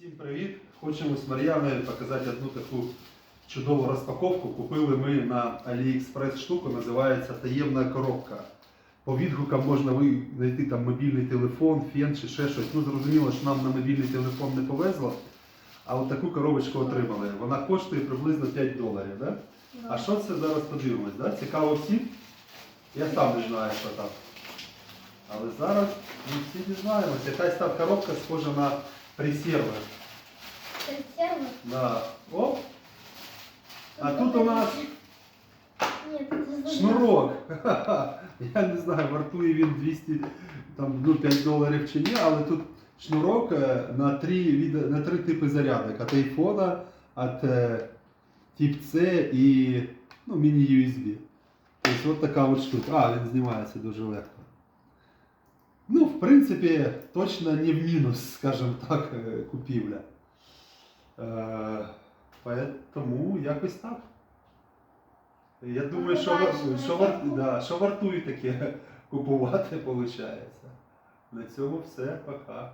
Всім привіт! Хочемо з Мар'яною показати одну таку чудову розпаковку. Купили ми на AliExpress штуку, називається таємна коробка. По відгукам можна знайти там мобільний телефон, фен чи ще щось. Ну зрозуміло, що нам на мобільний телефон не повезло. А от таку коробочку отримали. Вона коштує приблизно 5 доларів. Да? А що це зараз подивимось? Да? Цікаво всім? Я сам не знаю, що там. Але зараз ми всі дізнаємося. Якась там коробка схожа на пресервер. Консервы? Да. О, А тут у нас Нет, это шнурок. Я не знаю, вартує він 200, там, ну, 5 доларів чи ні, але тут шнурок е, на три, від- на три типи зарядок. От айфона, от е, тип C і ну, міні-USB. Тобто от така от штука. А, він знімається дуже легко. Ну, в принципі, точно не в мінус, скажімо так, е, купівля. Е, тому якось так. Я думаю, що, що, вар- да, що вартує таке купувати, виходить. На цьому все, пока.